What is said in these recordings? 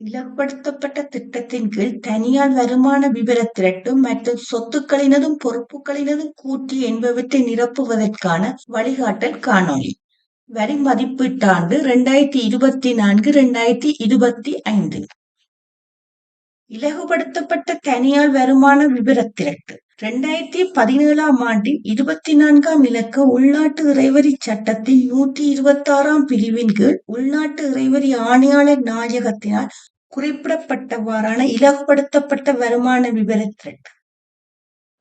இலகுபடுத்தப்பட்ட திட்டத்தின் கீழ் தனியார் வருமான விபரத் திரட்டும் மற்றும் சொத்துக்களினதும் பொறுப்புகளினதும் கூட்டி என்பவற்றை நிரப்புவதற்கான வழிகாட்டல் காணொளி. வரி மதிப்பீட்டாண்டு இரண்டாயிரத்தி இருபத்தி நான்கு இரண்டாயிரத்தி இருபத்தி ஐந்து. இலகுபடுத்தப்பட்ட தனியார் வருமான விபரத் திரட்டு இரண்டாயிரத்தி பதினேழாம் ஆண்டின் இருபத்தி நான்காம் இலக்க உள்நாட்டு இறைவரி சட்டத்தின் நூற்றி இருபத்தாறாம் பிரிவின் கீழ் உள்நாட்டு இறைவரி ஆணையாளர் நாயகத்தினால் குறிப்பிடப்பட்டவாறான இலகுபடுத்தப்பட்ட வருமான விவரத்திற்கு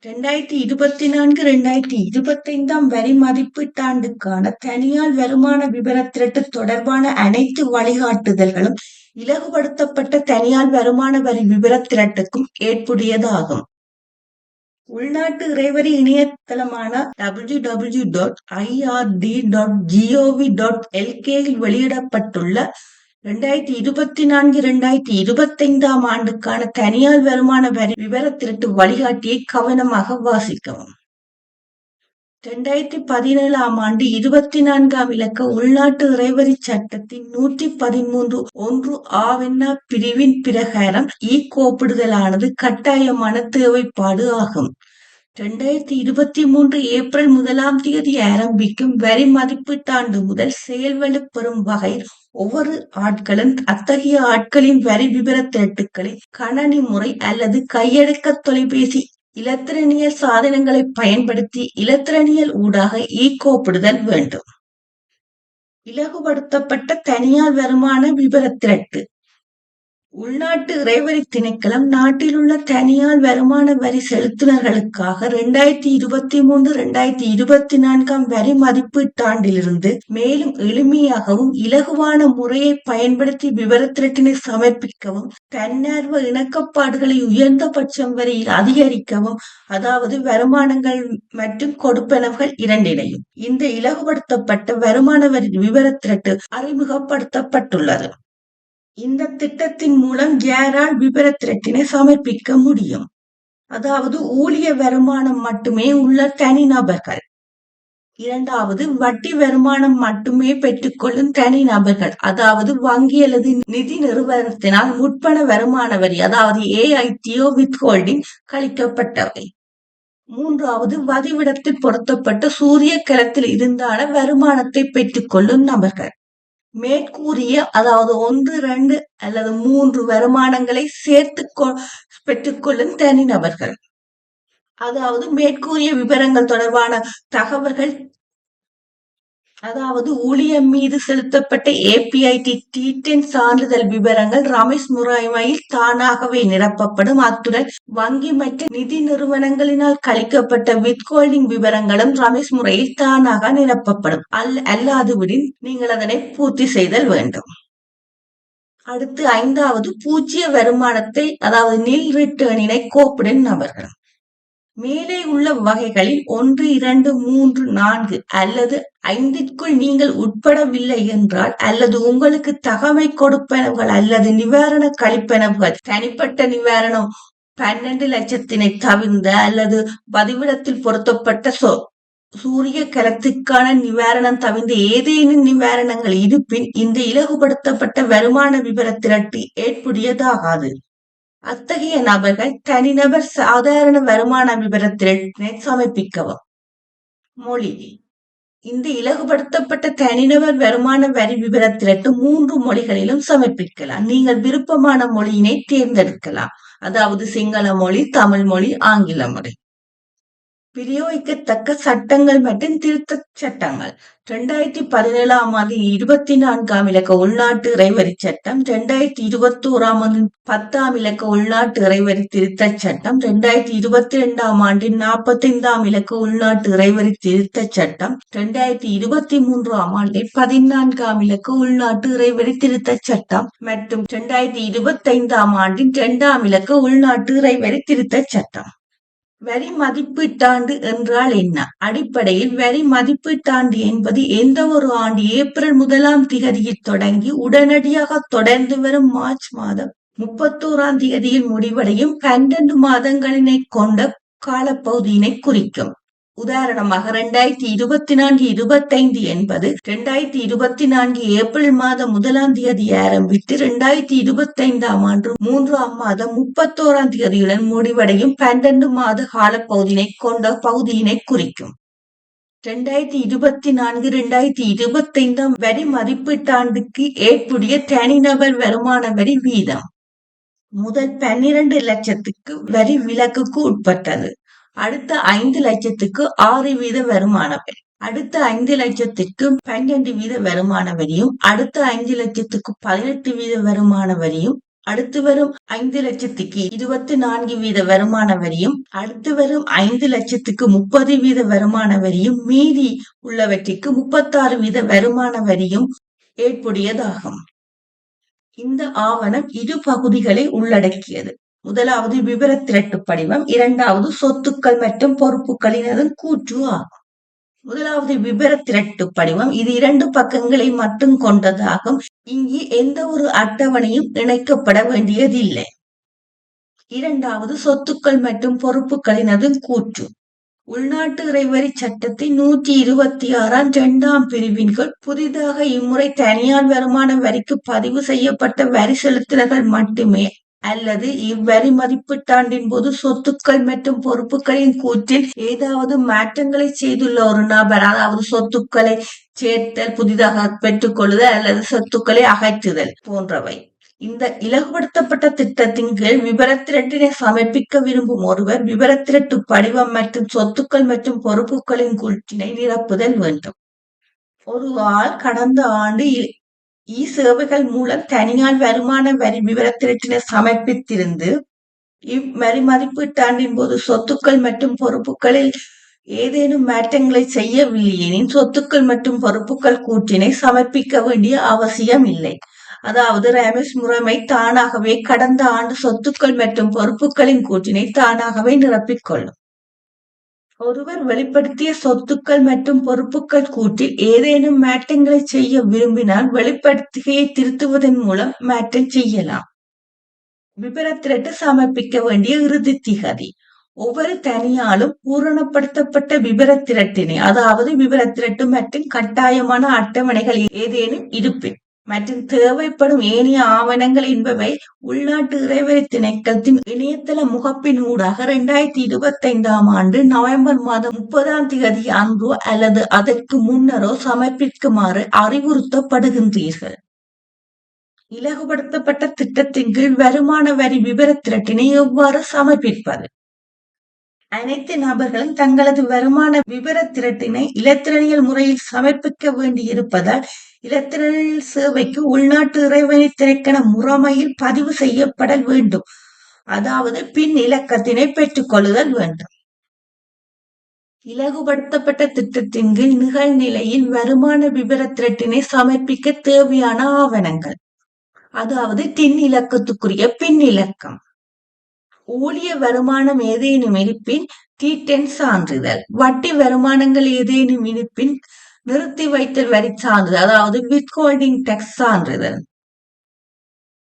திரட்டு இரண்டாயிரத்தி இருபத்தி நான்கு இரண்டாயிரத்தி இருபத்தைந்தாம் வரி மதிப்பீட்டாண்டுக்கான தனியார் வருமான விபரத் திரட்டு தொடர்பான அனைத்து வழிகாட்டுதல்களும் இலகுபடுத்தப்பட்ட தனியார் வருமான வரி விபரத் திரட்டுக்கும் ஏற்புடையதாகும். உள்நாட்டு இறைவரி இணையதளமான W W dot IRD dot GOV dot எல்கேயில் வெளியிடப்பட்டுள்ள இரண்டாயிரத்தி இருபத்தி நான்கு இரண்டாயிரத்தி இருபத்தைந்தாம் ஆண்டுக்கான தனியார் வருமான வரி விவரத்திற்கு வழிகாட்டியை கவனமாக வாசிக்கவும். இரண்டாயிரத்தி பதினேழாம் ஆண்டு இருபத்தி நான்காம் இலக்க உள்நாட்டு இறைவரிச் சட்டத்தின் நூற்றி பதிமூன்று ஒன்று ஆவென்னா பிரிவின் பிரகாரம் இ-கோப்பிடுதலானது கட்டாயமான தேவைப்பாடு ஆகும். இரண்டாயிரத்தி இருபத்தி மூன்று ஏப்ரல் முதலாம் தேதி ஆரம்பிக்கும் வரி மதிப்பீட்டாண்டு முதல் செயல்வலுப் பெறும் வகையில் ஒவ்வொரு ஆட்களும் அத்தகைய ஆட்களின் வரி விபர திரட்டுக்களை கணனி முறை அல்லது கையடக்க தொலைபேசி இலத்திரனியல் சாதனங்களை பயன்படுத்தி இலத்திரனியல் ஊடாக இ-கோப்பிடுதல் வேண்டும். இலகுபடுத்தப்பட்ட தனியார் வருமான விபரத் திரட்டு உள்நாட்டு இறைவரி திணைக்களம் நாட்டிலுள்ள தனியார் வருமான வரி செலுத்தினர்களுக்காக இரண்டாயிரத்தி இருபத்தி மூன்று இரண்டாயிரத்தி இருபத்தி நான்காம் வரி மதிப்பீட்டாண்டிலிருந்து மேலும் எளிமையாகவும் இலகுவான முறையை பயன்படுத்தி விவர திரட்டினை சமர்ப்பிக்கவும் தன்னார்வ இணக்கப்பாடுகளை உயர்ந்தபட்சம் வரையில் அதிகரிக்கவும் அதாவது வருமானங்கள் மற்றும் கொடுப்பனவுகள் இரண்டினையும் இந்த இலகுபடுத்தப்பட்ட வருமான வரி விவரத்திரட்டு அறிமுகப்படுத்தப்பட்டுள்ளது. இந்த திட்டத்தின் மூலம் யாரால் விபரத்திரட்டினை சமர்ப்பிக்க முடியும்? அதாவது ஊழிய வருமானம் மட்டுமே உள்ள தனிநபர்கள். இரண்டாவது வட்டி வருமானம் மட்டுமே பெற்றுக்கொள்ளும் தனி நபர்கள் அதாவது வங்கி அல்லது நிதி நிறுவனத்தினால் முற்பண வருமான வரி அதாவது ஏஐடிஓ வித்ஹோல்டிங் கழிக்கப்பட்டவை. மூன்றாவது வதிவிடத்தில் பொருத்தப்பட்ட சூரிய கலத்தில் இருந்தான வருமானத்தை பெற்றுக்கொள்ளும் நபர்கள். மேற்கூறிய அதாவது ஒன்று இரண்டு அல்லது மூன்று வருமானங்களை சேர்த்து பெற்றுக்கொள்ளும் தனிநபர்கள். அதாவது மேற்கூறிய விபரங்கள் தொடர்பான தகவல்கள் அதாவது ஊழியம் மீது செலுத்தப்பட்ட ஏபிஐடி டி-டென் சான்றிதழ் விபரங்கள் ரமேஷ் முறைமையில் தானாகவே நிரப்பப்படும். அத்துடன் வங்கி மற்றும் நிதி நிறுவனங்களினால் கழிக்கப்பட்ட வித்ஹோல்டிங் விபரங்களும் ரமேஷ் முறையில் தானாக நிரப்பப்படும். அல்லாதுவிடின் நீங்கள் அதனை பூர்த்தி செய்தல் வேண்டும். அடுத்து ஐந்தாவது பூஜ்ஜிய வருமானத்தை அதாவது நில் ரிட்டர்னினை கோப்பிடும் நபர்கள். மேலே உள்ள வகைகளில் ஒன்று இரண்டு மூன்று நான்கு அல்லது ஐந்திற்குள் நீங்கள் உட்படவில்லை என்றால் அல்லது உங்களுக்கு தகமை கொடுப்பனவுகள் அல்லது நிவாரண கழிப்பனவுகள் தனிப்பட்ட நிவாரணம் பன்னெண்டு லட்சத்தினை தவிர்ந்த அல்லது பதிவிடத்தில் பொருத்தப்பட்ட சொ சூரிய கலத்திற்கான நிவாரணம் தவிர்ந்த ஏதேனும் நிவாரணங்கள் இருப்பின் இந்த இலகுபடுத்தப்பட்ட வருமான விவர திரட்டி ஏற்புடையதாகாது. அத்தகைய நபர்கள் தனிநபர் சாதாரண வருமான விபரத் சமர்ப்பிக்கவும். மொழி இந்த இலகுபடுத்தப்பட்ட தனிநபர் வருமான வரி விபரத் மூன்று மொழிகளிலும் சமர்ப்பிக்கலாம். நீங்கள் விருப்பமான மொழியினை தேர்ந்தெடுக்கலாம். அதாவது சிங்கள மொழி, தமிழ் மொழி, ஆங்கில மொழி. பிரயோகிக்கத்தக்க சட்டங்கள் மற்றும் திருத்த சட்டங்கள். இரண்டாயிரத்தி பதினேழாம் ஆண்டு இருபத்தி நான்காம் இலக்க உள்நாட்டு இறைவரி சட்டம். இரண்டாயிரத்தி இருபத்தோராம் ஆண்டு பத்தாம் இலக்க உள்நாட்டு இறைவரி திருத்த சட்டம். இரண்டாயிரத்தி இருபத்தி இரண்டாம் ஆண்டின் நாற்பத்தைந்தாம் இலக்க உள்நாட்டு இறைவரி திருத்த சட்டம். இரண்டாயிரத்தி இருபத்தி மூன்றாம் ஆண்டின் பதினான்காம் இலக்க உள்நாட்டு இறைவரி திருத்த சட்டம். மற்றும் இரண்டாயிரத்தி இருபத்தைந்தாம் ஆண்டின் இரண்டாம் இலக்க உள்நாட்டு இறைவரி திருத்த சட்டம். வரி மதிப்பீட்டாண்டு என்றால் என்ன? அடிப்படையில் வரி மதிப்பீட்டாண்டு என்பது எந்தவொரு ஆண்டு ஏப்ரல் முதலாம் திகதியில் தொடங்கி உடனடியாக தொடர்ந்து வரும் மார்ச் மாதம் முப்பத்தோராம் திகதியில் முடிவடையும் பன்னெண்டு மாதங்களினை கொண்ட காலப்பகுதியினை குறிக்கும். உதாரணமாக இரண்டாயிரத்தி இருபத்தி நான்கு இருபத்தைந்து என்பது இரண்டாயிரத்தி இருபத்தி நான்கு ஏப்ரல் மாதம் முதலாம் தேதி ஆரம்பித்து இரண்டாயிரத்தி இருபத்தி ஐந்தாம் ஆண்டு மூன்றாம் மாதம் முப்பத்தோராம் தேதியுடன் முடிவடையும் பன்னெண்டு மாத காலப்பகுதியினை கொண்ட பகுதியினை குறிக்கும். இரண்டாயிரத்தி இருபத்தி நான்கு இரண்டாயிரத்தி இருபத்தைந்தாம் வரி மதிப்பீட்டாண்டுக்கு ஏற்புடைய தனிநபர் வருமான வரி வீதம் முதல் பன்னிரண்டு லட்சத்துக்கு வரி விலக்குக்கு உட்பட்டது. அடுத்த ஐந்து லட்சத்துக்கு ஆறு வீத வருமான வரி. அடுத்த ஐந்து லட்சத்துக்கு பன்னெண்டு வீத வருமான வரியும் அடுத்த ஐந்து லட்சத்துக்கு பதினெட்டு வீத வருமான வரியும் அடுத்து வரும் ஐந்து லட்சத்துக்கு இருபத்தி நான்கு வீத வருமான வரியும் அடுத்து வரும் ஐந்து லட்சத்துக்கு முப்பது வீத வருமான வரியும் மீதி உள்ளவற்றிற்கு முப்பத்தாறு வீத வருமான வரியும் ஏற்புடையதாகும். இந்த ஆவணம் இரு பகுதிகளை உள்ளடக்கியது. முதலாவது விவர திரட்டு படிவம் இரண்டாவது சொத்துக்கள் மற்றும் பொறுப்புகளினதும் கூற்று ஆகும். முதலாவது விபர திரட்டு படிவம் இது இரண்டு பக்கங்களை மட்டும் கொண்டதாகும். இங்கு எந்த ஒரு அட்டவணையும் இணைக்கப்பட வேண்டியதில்லை. இரண்டாவது சொத்துக்கள் மற்றும் பொறுப்புகளினதும் கூற்று. உள்நாட்டு இறைவரி சட்டத்தின் நூற்றி இருபத்தி ஆறாம் இரண்டாம் பிரிவின் கீழ் புதிதாக இம்முறை தனியார் வருமான வரிக்கு பதிவு செய்யப்பட்ட வரி செலுத்தினர்கள் மட்டுமே அல்லது இவ்வரி மதிப்பீட்டாண்டின் போது சொத்துக்கள் மற்றும் பொறுப்புகளின் கூற்றில் ஏதாவது மாற்றங்களை செய்துள்ள ஒரு நபர் அதாவது சொத்துக்களை சேர்த்தல் புதிதாக பெற்றுக்கொள்ளுதல் அல்லது சொத்துக்களை அகற்றுதல் போன்றவை. இந்த இலகுபடுத்தப்பட்ட திட்டத்தின் கீழ் விபரத்திரட்டினை சமர்ப்பிக்க விரும்பும் ஒருவர் விபரத்திரட்டு படிவம் மற்றும் சொத்துக்கள் மற்றும் பொறுப்புகளின் கூற்றினை நிரப்புதல் வேண்டும். ஒரு ஆள் கடந்த ஆண்டு இ சேவைகள் மூலம் தனியார் வருமான வரி விவரத்திரட்டினை சமர்ப்பித்திருந்து இவ்வரி மதிப்பீட்டாண்டின் போது சொத்துக்கள் மற்றும் பொறுப்புகளில் ஏதேனும் மாற்றங்களை செய்யவில்லையெனின் சொத்துக்கள் மற்றும் பொறுப்புகள் கூற்றினை சமர்ப்பிக்க வேண்டிய அவசியம் இல்லை அதாவது ரமேஷ் முறைமை தானாகவே கடந்த ஆண்டு சொத்துக்கள் மற்றும் பொறுப்புகளின் கூற்றினை தானாகவே நிரப்பிக்கொள்ளும் ஒருவர் வெளிப்படுத்திய சொத்துக்கள் மற்றும் பொறுப்புகள் கூட்டில் ஏதேனும் மாற்றங்களை செய்ய விரும்பினால் வெளிப்படுத்துகையை திருத்துவதன் மூலம் மாற்றம் செய்யலாம். விபரத்திரட்டு சமர்ப்பிக்க வேண்டிய இறுதி திகதி. ஒவ்வொரு தனியாலும் பூரணப்படுத்தப்பட்ட விபரத்திரட்டினை அதாவது விபரத்திரட்டு மற்றும் கட்டாயமான அட்டவணைகள் ஏதேனும் இருப்பின் மற்றும் தேவைப்படும் ஏனைய ஆவணங்கள் என்பவை உள்நாட்டு இறைவரி திணைக்களத்தின் இணையதள முகப்பின் ஊடாக இரண்டாயிரத்தி இருபத்தி ஐந்தாம் ஆண்டு நவம்பர் மாதம் முப்பதாம் தேதி அன்றோ அல்லது அதற்கு முன்னரோ சமர்ப்பிக்குமாறு அறிவுறுத்தப்படுகின்றீர்கள். இலகுபடுத்தப்பட்ட திட்டத்தின் கீழ் வருமான வரி விவர திரட்டினை எவ்வாறு சமர்ப்பிப்பது? அனைத்து நபர்களும் தங்களது வருமான விவர திரட்டினை இலத்திரனியல் முறையில் சமர்ப்பிக்க வேண்டியிருப்பதால் இலத்திரனியல் சேவைக்கு உள்நாட்டு இறைவனை திரைக்கண முறைமையில் பதிவு செய்யப்பட வேண்டும். அதாவது பின் இலக்கத்தினை பெற்றுக் கொள்ளுதல் வேண்டும். இலகுபடுத்தப்பட்ட திட்டத்தின் கீழ் நிகழ்நிலையில் வருமான விவர திரட்டினை சமர்ப்பிக்க தேவையான ஆவணங்கள். அதாவது தின் இலக்கத்துக்குரிய பின் இலக்கம். ஊழிய வருமானம் ஏதேனும் இருப்பின் தீட்டென் சான்றிதழ். வட்டி வருமானங்கள் ஏதேனும் இருப்பின் நிறுத்தி வைத்தல் வரி சான்றிதழ் அதாவது வித்ஹோல்டிங் டேக்ஸ் சான்றிதழ்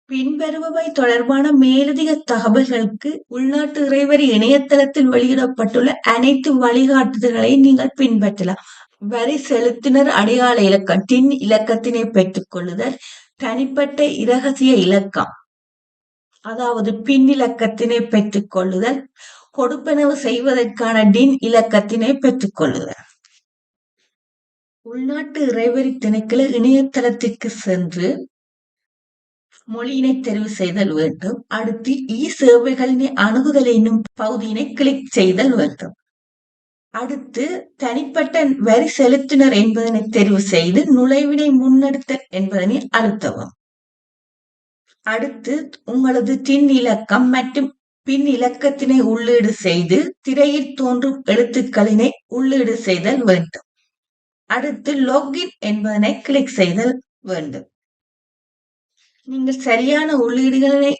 பின்வருபவை தொடர்பான மேலதிக தகவல்களுக்கு உள்நாட்டு இறைவரி இணையதளத்தில் வெளியிடப்பட்டுள்ள அனைத்து வழிகாட்டுதல்களை நீங்கள் பின்பற்றலாம். வரி செலுத்தினர் அடையாள இலக்கம் டின் இலக்கத்தினை பெற்றுக் கொள்ளுதல் தனிப்பட்ட இரகசிய இலக்கம் அதாவது பின் இலக்கத்தினை பெற்றுக் கொள்ளுதல் கொடுப்பனவு செய்வதற்கான டின் இலக்கத்தினை பெற்றுக் கொள்ளுதல் உள்நாட்டு இறைவரி திணைக்கள இணையதளத்திற்கு சென்று மொழியினை தெரிவு செய்தல் வேண்டும். அடுத்து இ சேவைகளினை அணுகுதல் என்னும் பகுதியினை கிளிக் செய்தல் வேண்டும். அடுத்து தனிப்பட்ட வரி செலுத்தினர் என்பதனை தெரிவு செய்து நுழைவினை முன்னெடுத்தல் என்பதனை அழுத்தவும். அடுத்து உங்களது தின் இலக்கம் மற்றும் பின் இலக்கத்தினை உள்ளீடு செய்து திரையில் தோன்றும் எழுத்துக்களினை உள்ளீடு செய்தல் வேண்டும். அடுத்து லாகின் என்பதனை கிளிக் செய்தல் வேண்டும். நீங்கள் சரியான உள்ளீடுகளை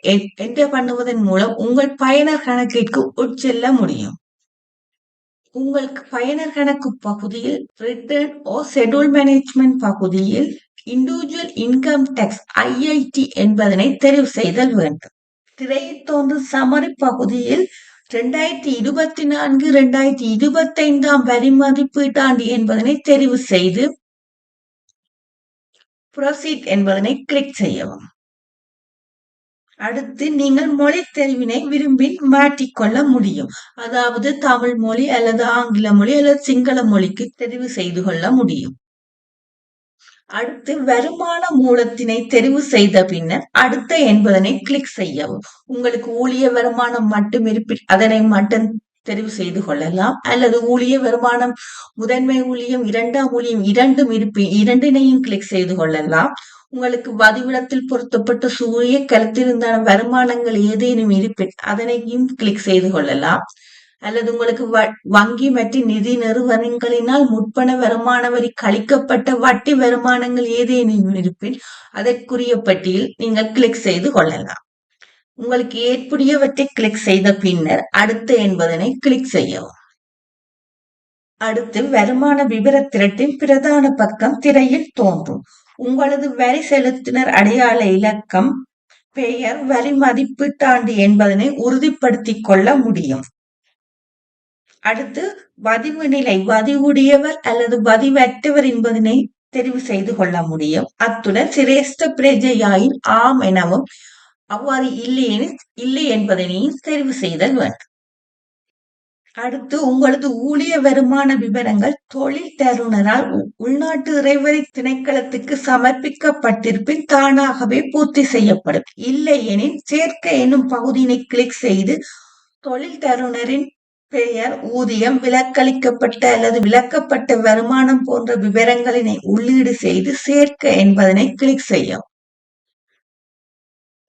என்டர் பண்ணுவதன் மூலம் உங்கள் பயனர் கணக்கிற்கு உட்செல்ல முடியும். உங்களுக்கு பயனர் கணக்கு பகுதியில் ரிட்டர்ன் ஓ ஷெட்யூல் மேனேஜ்மெண்ட் பகுதியில் இண்டிவிஜுவல் இன்கம் டேக்ஸ் ஐஐடி என்பதனை தெரிவு செய்தல் வேண்டும். திரையில் தோன்றும் சமரி பகுதியில் இரண்டாயிரத்தி இருபத்தி நான்கு இரண்டாயிரத்தி இருபத்தைந்தாம் வரி மதிப்பீட்டாண்டு என்பதனை தெரிவு செய்து ப்ரொசீட் என்பதனை கிளிக் செய்யவும். அடுத்து நீங்கள் மொழி தெரிவினை விரும்பி மாற்றிக்கொள்ள முடியும். அதாவது தமிழ் மொழி அல்லது ஆங்கில மொழி அல்லது சிங்கள மொழிக்கு தெரிவு செய்து கொள்ள முடியும். அடுத்து வருமான மூலத்தினை தெரிவு செய்த பின்னர் அடுத்த என்பதனை கிளிக் செய்யவும். உங்களுக்கு ஊழிய வருமானம் மட்டும் இருப்பி அதனை மட்டும் தெரிவு செய்து கொள்ளலாம். அல்லது ஊழிய வருமானம் முதன்மை ஊழியம் இரண்டாம் ஊழியம் இரண்டும் இருப்பின் இரண்டினையும் கிளிக் செய்து கொள்ளலாம். உங்களுக்கு வதிவிடத்தில் பொருத்தப்பட்ட சூரிய கலத்திருந்தான வருமானங்கள் ஏதேனும் இருப்பின் அதனையும் கிளிக் செய்து கொள்ளலாம். அல்லது உங்களுக்கு வங்கி மற்றும் நிதி நிறுவனங்களினால் முற்பண வருமான வரி கழிக்கப்பட்ட வட்டி வருமானங்கள் ஏதேனும் இருப்பின் அதற்குரிய பட்டியல் நீங்கள் கிளிக் செய்து கொள்ளலாம். உங்களுக்கு ஏற்புடையவற்றை கிளிக் செய்த பின்னர் அடுத்து என்பதனை கிளிக் செய்யவும். அடுத்து வருமான விவர திரட்டின் பிரதான பக்கம் திரையில் தோன்றும். உங்களது வரி செலுத்தினர் அடையாள இலக்கம் பெயர் வரி மதிப்பீட்டாண்டு என்பதனை உறுதிப்படுத்திக் கொள்ள முடியும். அடுத்து வதிவு நிலை வதிவுடையவர் அல்லது வதிவற்றவர் என்பதனை தெரிவு செய்து கொள்ள முடியும். அத்துடன் சிரேஷ்ட பிரஜையாயின் ஆம் எனவும் அவ்வாறு இல்லையெனில் இல்லை என்பதனையும் தெரிவு செய்தல் வேண்டும். அடுத்து உங்களது ஊழிய வருமான விவரங்கள் தொழில் தருணரால் உள்நாட்டு இறைவரி திணைக்களத்துக்கு சமர்ப்பிக்கப்பட்டிருப்பின் தானாகவே பூர்த்தி செய்யப்படும். இல்லையெனில் சேர்க்க எனும் பகுதியினை கிளிக் செய்து தொழில் தருணரின் பெயர் ஊதியம் விலக்களிக்கப்பட்ட அல்லது விலக்கப்பட்ட வருமானம் போன்ற விவரங்களினை உள்ளீடு செய்து சேர்க்க என்பதனை கிளிக் செய்யும்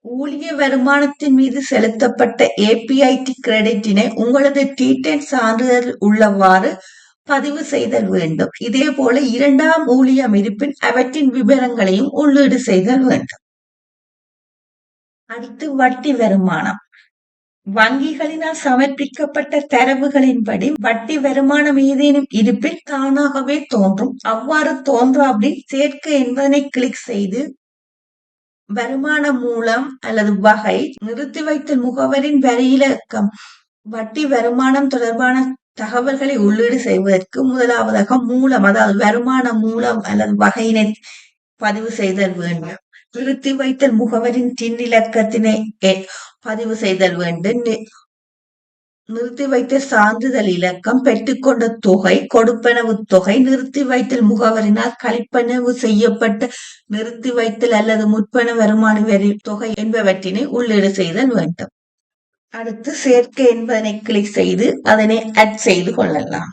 ஊழிய வருமானத்தின் மீது செலுத்தப்பட்ட ஏபிஐடி கிரெடிட்டினை உங்களது டீடென் சான்றிதழ் உள்ளவாறு பதிவு செய்தல் வேண்டும். இதே போல இரண்டாம் ஊழியம் இருப்பின் அவற்றின் விவரங்களையும் உள்ளீடு செய்தல் வேண்டும். அடுத்து வட்டி வருமானம். வங்கிகளினால் சமர்ப்பிக்கப்பட்ட தரவுகளின்படி வட்டி வருமானம் ஏதேனும் இருப்பில் தானாகவே தோன்றும். அவ்வாறு தோன்றாபடி சேர்க்க என்பதனை கிளிக் செய்து வருமான மூலம் அல்லது வகை நிறுத்தி வைத்த முகவரின் வரியிலக்கம் வட்டி வருமானம் தொடர்பான தகவல்களை உள்ளீடு செய்வதற்கு முதலாவதாக மூலம் அதாவது வருமான மூலம் அல்லது வகையினை பதிவு செய்தல் வேண்டும். நிறுத்தி வைத்தல் முகவரின் சின்னிலக்கத்தினை பதிவு செய்தல் வேண்டும். நிறுத்தி வைத்த சான்றிதழ் இலக்கம் பெற்றுக்கொண்ட தொகை கொடுப்பனவு தொகை நிறுத்தி வைத்தல் முகவரினால் கழிப்பனவு செய்யப்பட்ட நிறுத்தி வைத்தல் அல்லது முற்பன வருமான வரி தொகை என்பவற்றினை உள்ளீடு செய்தல் வேண்டும். அடுத்து சேர்க்கை என்பதனை கிளிக் செய்து அதனை அட் செய்து கொள்ளலாம்.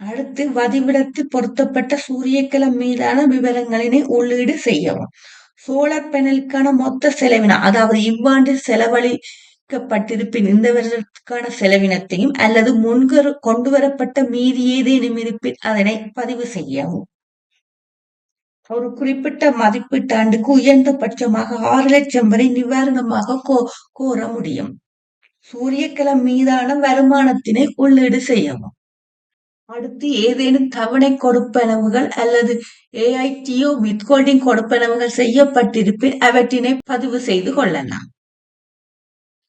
அடுத்து வதிவிடத்தில் பொருத்தப்பட்ட சூரியக்கிழம் மீதான விவரங்களினை உள்ளீடு செய்யவும். சோலார் பேனலுக்கான மொத்த செலவினம் அதாவது இவ்வாண்டில் செலவழிக்கப்பட்டிருப்பின் இந்த வருடத்துக்கான செலவினத்தையும் அல்லது முன்கரு கொண்டு வரப்பட்ட மீதி ஏதேனும் இருப்பின் அதனை பதிவு செய்யவும். ஒரு குறிப்பிட்ட மதிப்பீட்டாண்டுக்கு உயர்ந்தபட்சமாக ஆறு லட்சம் வரை நிவாரணமாக கோ கோர முடியும். சூரியக்கிழமை மீதான வருமானத்தினை உள்ளீடு செய்யவும். அடுத்து ஏதேனும் தவணை கொடுப்பனவுகள் அல்லது ஏஐடிஓ வித்ஹோல்டிங் கொடுப்பனவுகள் செய்யப்பட்டிருப்பின் அவற்றினை பதிவு செய்து கொள்ளலாம்.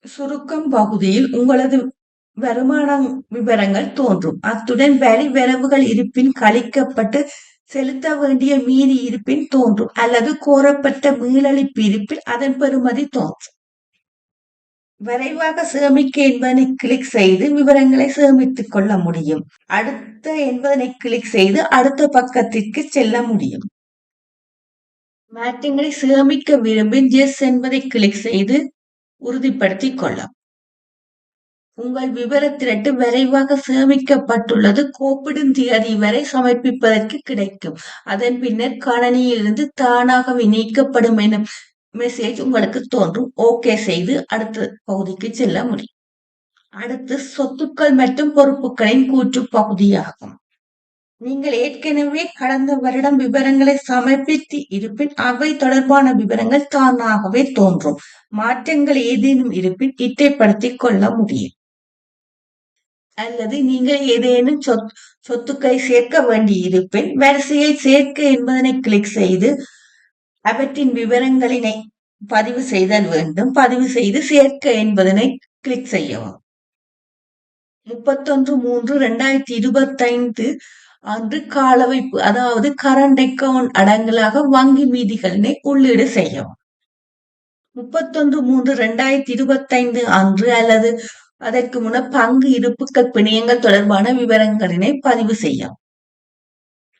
சுருக்கம் பகுதியில் உங்களது வருமான விவரங்கள் தோன்றும். அத்துடன் வரி வரவுகள் இருப்பின் கழிக்கப்பட்டு செலுத்த வேண்டிய மீதி இருப்பின் தோன்றும். அல்லது கோரப்பட்ட மீளழிப்பு இருப்பில் அதன் பெறுமதி தோன்றும். விரைவாக சேமிக்க என்பதனை கிளிக் செய்து விவரங்களை சேமித்துக் கொள்ள முடியும். அடுத்த என்பதனை கிளிக் செய்து அடுத்த பக்கத்திற்கு செல்ல முடியும். மாற்றங்களை சேமிக்க விரும்பி எஸ் என்பதை கிளிக் செய்து உறுதிப்படுத்திக் கொள்ளும் உங்கள் விவர திரட்டு விரைவாக சேமிக்கப்பட்டுள்ளது. கோப்பிடும் தேதி வரை சமர்ப்பிப்பதற்கு கிடைக்கும். அதன் பின்னர் கணனியிலிருந்து தானாக நீக்கப்படும் என மெசேஜ் உங்களுக்கு தோன்றும். ஓகே செய்து அடுத்த பகுதிக்கு செல்ல முடியும். அடுத்து சொத்துக்கள் மற்றும் பொறுப்புகளின் கூற்று பகுதியாகும். நீங்கள் ஏற்கனவே கடந்த வருடம் விவரங்களை சமர்ப்பித்து இருப்பின் அவை தொடர்பான விவரங்கள் தானாகவே தோன்றும். மாற்றங்கள் ஏதேனும் இருப்பின் இட்டைப்படுத்திக் கொள்ள முடியும். அல்லது நீங்கள் ஏதேனும் சொத் சொத்துக்களை சேர்க்க வேண்டி இருப்பின் வரிசையை சேர்க்க என்பதனை கிளிக் செய்து அவற்றின் விவரங்களினை பதிவு செய்தல் வேண்டும். பதிவு செய்து சேர்க்க என்பதனை கிளிக் செய்யவும். முப்பத்தொன்று மூன்று ரெண்டாயிரத்தி இருபத்தைந்து அன்று காலவைப்பு அதாவது கரண்ட் அக்கவுண்ட் அடங்கலாக வங்கி மீதிகளினை உள்ளீடு செய்யவும். முப்பத்தொன்று மூன்று ரெண்டாயிரத்தி இருபத்தைந்து அன்று அல்லது அதற்கு முன்ன பங்கு இருப்புக்கள் பிணையங்கள் தொடர்பான விவரங்களினை பதிவு செய்யும்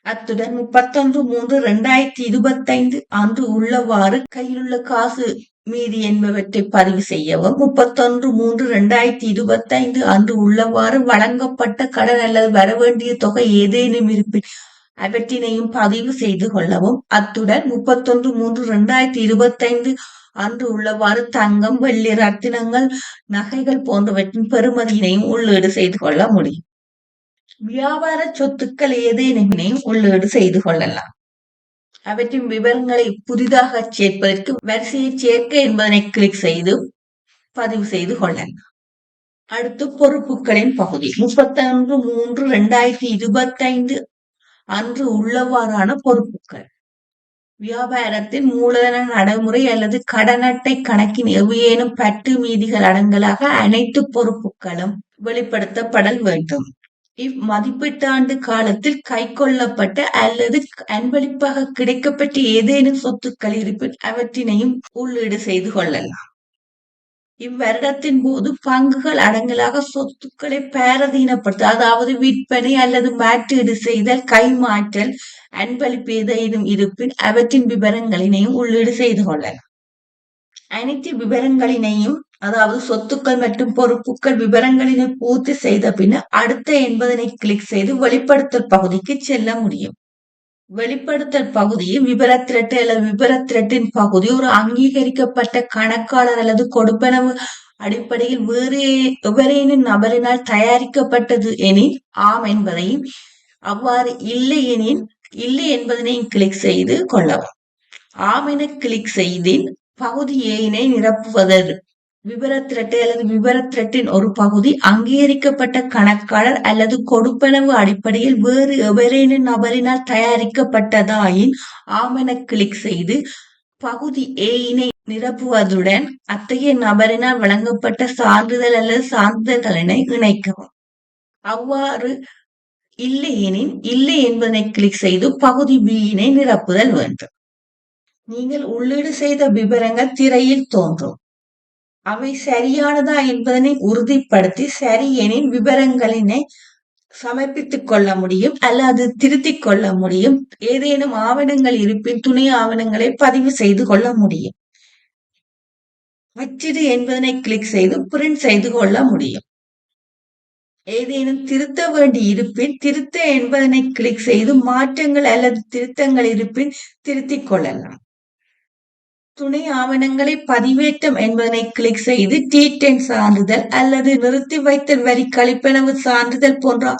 அத்துடன் முப்பத்தொன்று மூன்று ரெண்டாயிரத்தி இருபத்தைந்து அன்று உள்ளவாறு கையிலுள்ள காசு மீதி என்பவற்றை பதிவு செய்யவும் முப்பத்தொன்று மூன்று இரண்டாயிரத்தி இருபத்தைந்து அன்று உள்ளவாறு வழங்கப்பட்ட கடன் அல்லது வரவேண்டிய தொகை ஏதேனும் இருப்பின் அவற்றினையும் பதிவு செய்து கொள்ளவும். அத்துடன் முப்பத்தொன்று மூன்று ரெண்டாயிரத்தி இருபத்தைந்து அன்று உள்ளவாறு தங்கம் வெள்ளி ரத்தினங்கள் நகைகள் போன்றவற்றின் பெறுமதியினையும் உள்ளீடு செய்து கொள்ள முடியும். வியாபார சொத்துக்கள் ஏதேனும் உள்ளீடு செய்து கொள்ளலாம். அவற்றின் விவரங்களை புதிதாக சேர்ப்பதற்கு வரிசையை சேர்க்க என்பதனை கிளிக் செய்து பதிவு செய்து கொள்ளலாம். அடுத்து பொறுப்புகளின் பகுதி. முப்பத்தொன்று மூன்று இரண்டாயிரத்தி இருபத்தைந்து அன்று உள்ளவாறான பொறுப்புகள். வியாபாரத்தின் மூலதன நடைமுறை அல்லது கடன் அட்டை கணக்கின் எவையேனும் பட்டு மீதிகள் அடங்கலாக அனைத்து பொறுப்புகளும் வெளிப்படுத்தப்படல் வேண்டும். இம்மதிப்பீட்டாண்டு காலத்தில் கைக்கொள்ளப்பட்ட அல்லது அன்பளிப்பாக கிடைக்கப்பட்ட ஏதேனும் சொத்துக்கள் இருப்பின் அவற்றினையும் உள்ளீடு செய்து கொள்ளலாம். இவ்வருடத்தின் போது பங்குகள் அடங்கலாக சொத்துக்களை பேரதீனப்படுத்த அதாவது விற்பனை அல்லது மாற்றீடு செய்தல் கைமாற்றல் அன்பளிப்பு ஏதேனும் இருப்பின் அவற்றின் விவரங்களினையும் உள்ளீடு செய்து கொள்ளலாம். அனைத்து விவரங்களினையும் அதாவது சொத்துக்கள் மற்றும் பொறுப்புகள் விவரங்களினை பூர்த்தி செய்த பின்னர் அடுத்த என்பதனை கிளிக் செய்து வெளிப்படுத்தல் பகுதிக்கு செல்ல முடியும். வெளிப்படுத்தல் பகுதியில் விபரத்திரட்டு அல்லது விபர திரட்டின் பகுதி ஒரு அங்கீகரிக்கப்பட்ட கணக்காளர் அல்லது கொடுப்பனவு அடிப்படையில் வேறு எவரேனும் நபரினால் தயாரிக்கப்பட்டது எனில் ஆம் என்பதையும் அவ்வாறு இல்லை எனில் இல்லை என்பதனையும் கிளிக் செய்து கொள்ளவும். ஆம் என கிளிக் செய்தின் பகுதி ஏயினை நிரப்புவதற்கு விபரத்திரட்டு அல்லது விபரத்திரட்டின் ஒரு பகுதி அங்கீகரிக்கப்பட்ட கணக்காளர் அல்லது கொடுப்பனவு அடிப்படையில் வேறு எவரேனும் நபரினால் தயாரிக்கப்பட்டதாயின் ஆமென கிளிக் செய்து பகுதி ஏயினை நிரப்புவதுடன் அத்தகைய நபரினால் வழங்கப்பட்ட சான்றிதழ் அல்லது சான்றிதழ்களினை இணைக்கவும். அவ்வாறு இல்லையெனின் இல்லை என்பதனை கிளிக் செய்து பகுதி பியினை நிரப்புதல் வேண்டும். நீங்கள் உள்ளீடு செய்த விவரங்கள் திரையில் தோன்றும். அவை சரியானதா என்பதனை உறுதிப்படுத்தி சரி எனின் விவரங்களினை சமர்ப்பித்துக் கொள்ள முடியும் அல்லது திருத்திக் கொள்ள முடியும். ஏதேனும் ஆவணங்கள் இருப்பின் துணை ஆவணங்களை பதிவு செய்து கொள்ள முடியும். அச்சிடு என்பதனை கிளிக் செய்து பிரிண்ட் செய்து கொள்ள முடியும். ஏதேனும் திருத்த வேண்டி இருப்பின் திருத்த என்பதனை கிளிக் செய்து மாற்றங்கள் அல்லது திருத்தங்கள் இருப்பின் திருத்திக் கொள்ளலாம். துணை ஆவணங்களை பதிவேற்றம் என்பதனை கிளிக் செய்து டி டென் சான்றிதழ் அல்லது நிறுத்தி வைத்தல் வரி கழிப்பனவு சான்றிதழ் போன்ற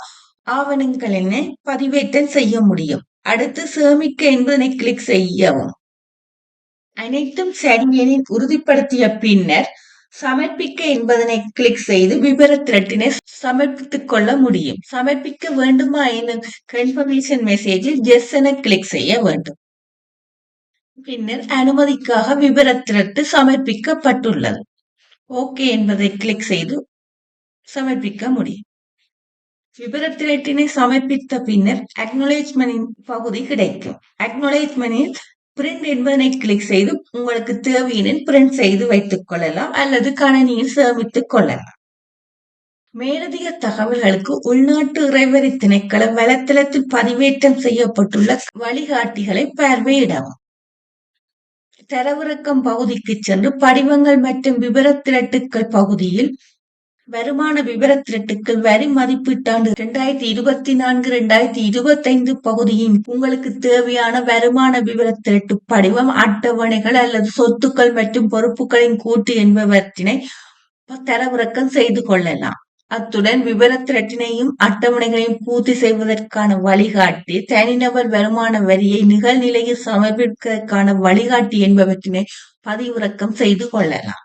ஆவணங்களினை பதிவேற்றம் செய்ய முடியும். அடுத்து சேமிக்க என்பதனை கிளிக் செய்யவும். அனைத்தும் சரியெனில் உறுதிப்படுத்திய பின்னர் சமர்ப்பிக்க என்பதனை கிளிக் செய்து விவர திரட்டினை சமர்ப்பித்துக் கொள்ள முடியும். சமர்ப்பிக்க வேண்டுமா எனும் கன்ஃபர்மேஷன் மெசேஜில் எஸ் என கிளிக் செய்ய வேண்டும். பின்னர் அனுமதிக்காக விபரத்திரட்டு சமர்ப்பிக்கப்பட்டுள்ளது. ஓகே என்பதை கிளிக் செய்து சமர்ப்பிக்க முடியும். விபரத்திரட்டினை சமர்ப்பித்த பின்னர் அக்னாலேஜ்மெண்டின் பகுதி கிடைக்கும். அக்னாலேஜ்மெண்டில் பிரிண்ட் என்பதனை கிளிக் செய்து உங்களுக்கு தேவையினில் பிரிண்ட் செய்து வைத்துக் கொள்ளலாம் அல்லது கணனியில் சேமித்துக் கொள்ளலாம். மேலதிக தகவல்களுக்கு உள்நாட்டு இறைவரி திணைக்களம் வலைத்தளத்தில் பதிவேற்றம் செய்யப்பட்டுள்ள வழிகாட்டிகளை பார்வையிடவும். தரவிறக்கம் பகுதிக்கு சென்று படிவங்கள் மற்றும் விவர திரட்டுக்கள் பகுதியில் வருமான விவர திரட்டுக்கள் வரி மதிப்பீட்டாண்டு இரண்டாயிரத்தி இருபத்தி நான்கு இரண்டாயிரத்தி இருபத்தி ஐந்து பகுதியின் உங்களுக்கு தேவையான வருமான விவர திரட்டு படிவம் அட்டவணைகள் அல்லது சொத்துக்கள் மற்றும் பொறுப்புகளின் கூட்டு என்பவற்றினை தரவிறக்கம் செய்து கொள்ளலாம். அத்துடன் விவர திரட்டினையும் அட்டவணைகளையும் பூர்த்தி செய்வதற்கான வழிகாட்டி தனிநபர் வருமான வரியை நிகழ்நிலையில் சமர்ப்பிப்பதற்கான வழிகாட்டி என்பவற்றினை பதிவிறக்கம் செய்து கொள்ளலாம்.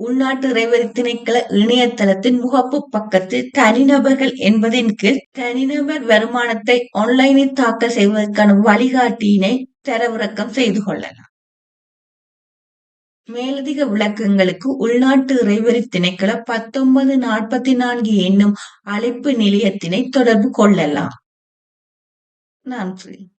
உள்நாட்டு இறைவரி திணைக்கள இணையதளத்தின் முகப்பு பக்கத்தில் தனிநபர்கள் என்பதின் கீழ் தனிநபர் வருமானத்தை ஆன்லைனில் தாக்கல் செய்வதற்கான வழிகாட்டியினை தரவிறக்கம் செய்து கொள்ளலாம். மேலதிக விளக்கங்களுக்கு உள்நாட்டு இறைவரி திணைக்கள பத்தொன்பது நாற்பத்தி நான்கு என்னும் அழைப்பு நிலையத்தினை தொடர்பு கொள்ளலாம். நன்றி.